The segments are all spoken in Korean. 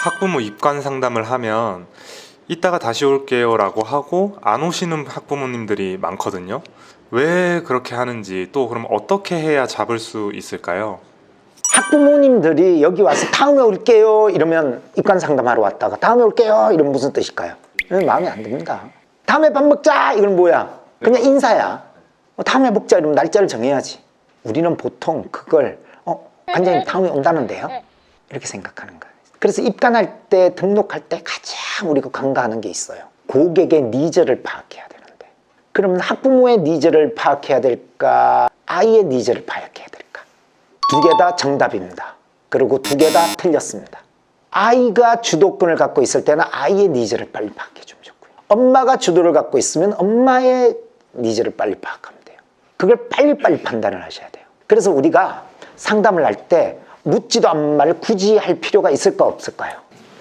학부모 입관 상담을 하면 이따가 다시 올게요 라고 하고 안 오시는 학부모님들이 많거든요. 왜 그렇게 하는지 또 그럼 어떻게 해야 잡을 수 있을까요? 학부모님들이 여기 와서 다음에 올게요 이러면 입관 상담하러 왔다가 다음에 올게요 이러면 무슨 뜻일까요? 이건 마음에 안 듭니다. 다음에 밥 먹자 이건 뭐야? 그냥 인사야. 어, 다음에 먹자 이러면 날짜를 정해야지. 우리는 보통 그걸 어 관장님 다음에 온다는데요 이렇게 생각하는 거예요. 그래서 입관할 때 등록할 때 가장 우리가 간과하는 게 있어요. 고객의 니즈를 파악해야 되는데 그러면 학부모의 니즈를 파악해야 될까 아이의 니즈를 파악해야 될까? 두 개 다 정답입니다. 그리고 두 개 다 틀렸습니다. 아이가 주도권을 갖고 있을 때는 아이의 니즈를 빨리 파악해 주면 좋고요. 엄마가 주도를 갖고 있으면 엄마의 니즈를 빨리 파악하면 돼요. 그걸 빨리빨리 판단을 하셔야 돼요. 그래서 우리가 상담을 할 때 묻지도 않은 말을 굳이 할 필요가 있을까 없을까요?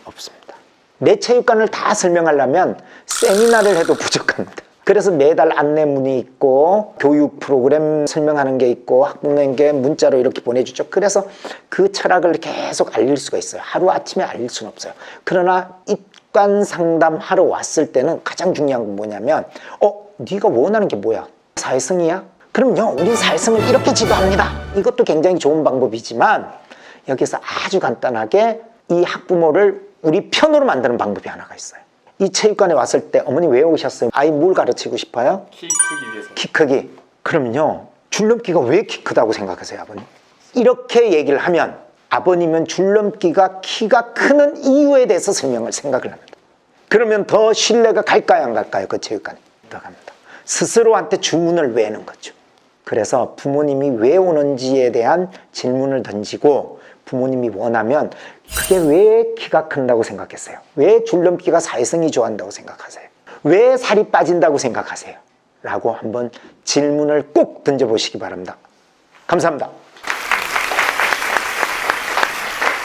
없습니다. 내 체육관을 다 설명하려면 세미나를 해도 부족합니다. 그래서 매달 안내문이 있고 교육 프로그램 설명하는 게 있고 학부모에게 문자로 이렇게 보내주죠. 그래서 그 철학을 계속 알릴 수가 있어요. 하루 아침에 알릴 수는 없어요. 그러나 입관 상담하러 왔을 때는 가장 중요한 건 뭐냐면 어 네가 원하는 게 뭐야? 사회성이야? 그럼요. 우리 사회성을 이렇게 지도합니다. 이것도 굉장히 좋은 방법이지만 여기서 아주 간단하게 이 학부모를 우리 편으로 만드는 방법이 하나가 있어요. 이 체육관에 왔을 때 어머니 왜 오셨어요? 아이 뭘 가르치고 싶어요? 키 크기 위해서. 키 크기. 그럼요. 줄넘기가 왜 키 크다고 생각하세요, 아버님? 이렇게 얘기를 하면 아버님은 줄넘기가 키가 크는 이유에 대해서 설명을 생각을 합니다. 그러면 더 신뢰가 갈까요, 안 갈까요? 그 체육관에 들어갑니다. 스스로한테 주문을 외는 거죠. 그래서 부모님이 왜 오는지에 대한 질문을 던지고 부모님이 원하면 그게 왜 키가 큰다고 생각했어요? 왜 줄넘기가 사회성이 좋아한다고 생각하세요? 왜 살이 빠진다고 생각하세요? 라고 한번 질문을 꼭 던져보시기 바랍니다. 감사합니다.